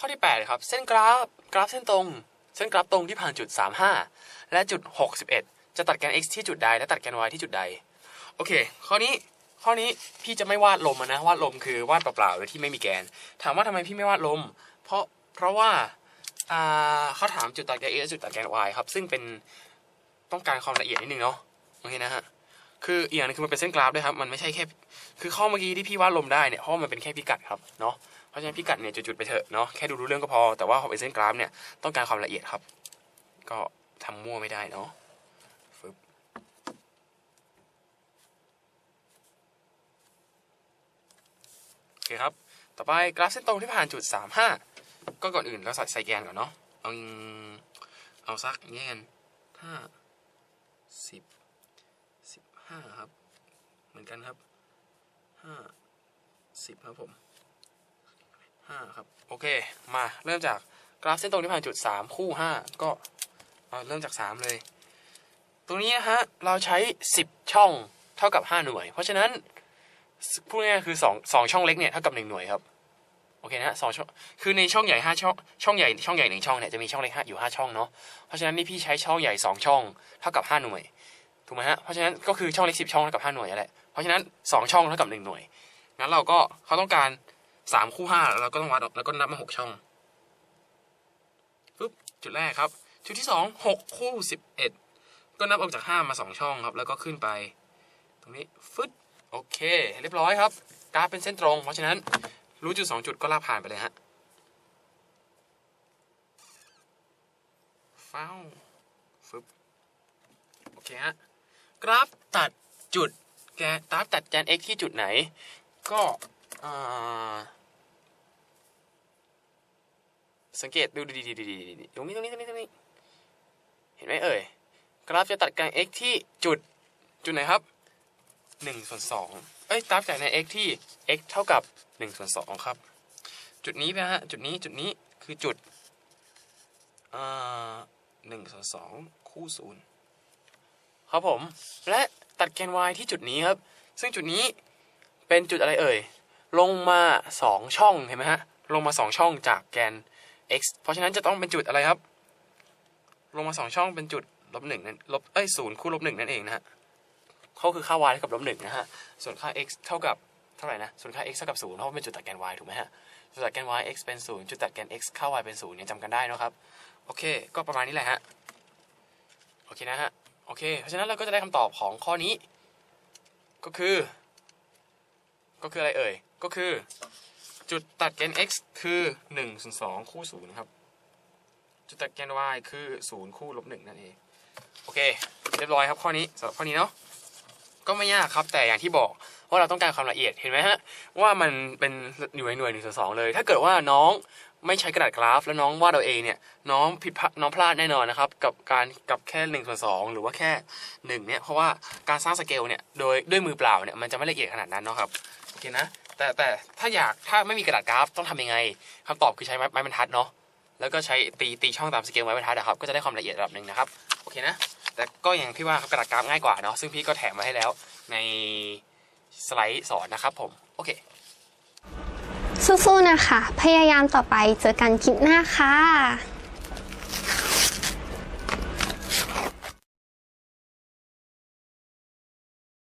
ข้อที่8ครับ เส้นกราฟ กราฟเส้นตรง เส้นกราฟตรงที่ผ่านจุด 35 และจุด 61 จะตัดแกน x ที่จุดใด และตัดแกน y ที่จุดใด โอเค ข้อนี้ ข้อนี้พี่จะไม่วาดลมนะ วาดลมคือวาดเปล่าๆโดยที่ไม่มีแกน ถามว่าทำไมพี่ไม่วาดลม เพราะ เพราะว่าอ่าเขาถามจุดตัดแกน x และจุดตัดแกน y ครับ ซึ่งเป็นต้องการความละเอียดนิดนึงเนาะ โอเคนะฮะ คืออีกอย่างนึงคือมันเป็นเส้นกราฟด้วยครับ มันไม่ใช่แค่ คือข้อเมื่อกี้ที่พี่วาดลมได้เนี่ยเพราะมันเป็นแค่พิกัดครับเนาะ เพราะฉะนั้นพิกัดเนี่ยจุดๆไปเถอะเนาะ แค่ดูรู้เรื่องก็พอ แต่ว่าพอเป็นเส้นกราฟเนี่ยต้องการความละเอียดครับ ก็ทำมั่วไม่ได้เนาะฟึบโอเคครับ ต่อไปกราฟเส้นตรงที่ผ่านจุด 35 ก็ก่อนอื่นเราใส่ใส่แกนก่อนเนาะ เอาเอาสักแง่กันห้าสิบ ห้าครับ เหมือนกันครับห้าสิบครับผมห้าครับ โอเค มาเริ่มจากกราฟเส้นตรงที่ผ่านจุดสามคู่ห้าก็เอาเริ่มจากสามเลย ตรงนี้นะฮะ เราใช้สิบช่องเท่ากับห้าหน่วย เพราะฉะนั้นพูดง่ายๆคือสองสองช่องเล็กเนี่ยเท่ากับหนึ่งหน่วยครับโอเคนะฮะสองช่องคือในช่องใหญ่ห้าช่องช่องใหญ่ช่องใหญ่หนึ่งช่องเนี่ยจะมีช่องเล็กห้าอยู่ห้าช่องเนาะเพราะฉะนั้นนี่พี่ใช้ช่องใหญ่สองช่อง เท่ากับห้าหน่วย ถูกไหมฮะเพราะฉะนั้นก็คือช่องเล็กสิบช่องเท่ากับห้าหน่วยนั่นแหละเพราะฉะนั้นสองช่องเท่ากับหนึ่งหน่วยงั้นเราก็เขาต้องการสามคู่ห้าเราก็ต้องวัดแล้วก็นับมาหกช่องปึ๊บจุดแรกครับ จุดที่สองหกคู่สิบเอ็ดก็นับออกจากห้ามาสองช่องครับ แล้วก็ขึ้นไป ตรงนี้ฟึดโอเค เรียบร้อยครับกราฟเป็นเส้นตรง เพราะฉะนั้นรู้จุดสองจุดก็ลากผ่านไปเลยฮะฟ้าวฟึบโอเคฮะ กราฟตัดจุดแกนกราฟตัดแกน x ที่จุดไหน ก็สังเกตดูดีๆตรงนี้ตรงนี้ตรงนี้ตรงนี้ เห็นไหมเอ่ย กราฟจะตัดแกน x ที่จุดจุดไหนครับหนึ่งส่วนสองเอ้ยกราฟจากใน x ที่ x เท่ากับหนึ่งส่วนสองครับ จุดนี้นะฮะ จุดนี้จุดนี้คือจุดอ่าหนึ่งส่วนสองคู่ศูนย์ ครับผม และตัดแกน y ที่จุดนี้ครับ ซึ่งจุดนี้เป็นจุดอะไรเอ่ย ลงมา 2 ช่องเห็นไหมฮะ ลงมา 2 ช่องจากแกน x เพราะฉะนั้นจะต้องเป็นจุดอะไรครับ ลงมา 2 ช่องเป็นจุดลบหนึ่งนั่นลบเอ้ยศูนย์คู่ลบหนึ่งนั่นเองนะฮะเขาคือค่า y เท่ากับลบหนึ่งนะฮะ ส่วนค่า x เท่ากับเท่าไหร่นะ ส่วนค่า x เท่ากับศูนย์เพราะว่าเป็นจุดตัดแกน y ถูกไหมฮะ จุดตัดแกน y x เป็นศูนย์จุดตัดแกน x ค่า y เป็นศูนย์ยังจำกันได้นะครับ โอเค ก็ประมาณนี้แหละฮะ โอเคนะฮะ โอเค เพราะฉะนั้นเราก็จะได้คำตอบของข้อนี้ ก็คือ ก็คืออะไรเอ่ย ก็คือ จุดตัดแกน x คือ1ส่วน2คู่0ครับ จุดตัดแกน y คือ 0 คู่ลบ1นั่นเอง โอเค เรียบร้อยครับข้อนี้สำหรับข้อนี้เนาะ ก็ไม่ยากครับ แต่อย่างที่บอกว่าเราต้องการความละเอียด เห็นไหมฮะ ว่ามันเป็นอยู่ในหน่วยหนึ่งส่วนสองเลย ถ้าเกิดว่าน้อง ไม่ใช้กระดาษกราฟ แล้วน้องวาดเอาเองเนี่ยน้องผิดพลาดน้องพลาดแน่นอนนะครับกับการกับแค่หนึ่งส่วนสองหรือว่าแค่หนึ่งเนี่ยเพราะว่าการสร้างสเกลเนี่ยโดยด้วยมือเปล่าเนี่ยมันจะไม่ละเอียดขนาดนั้นเนาะครับโอเคนะแต่แต่ถ้าอยากถ้าไม่มีกระดาษกราฟต้องทำยังไงคำตอบคือใช้ไม้ไม้บรรทัดเนาะแล้วก็ใช้ตีตีช่องตามสเกลไม้บรรทัดอะครับก็จะได้ความละเอียดระดับหนึ่งนะครับโอเคนะแต่ก็อย่างที่ว่าครับกระดาษกราฟง่ายกว่าเนาะซึ่งพี่ก็แถมมาให้แล้วในสไลด์สอนนะครับผมโอเค สู้ๆนะคะ พยายามต่อไปเจอกันคลิปหน้าค่ะ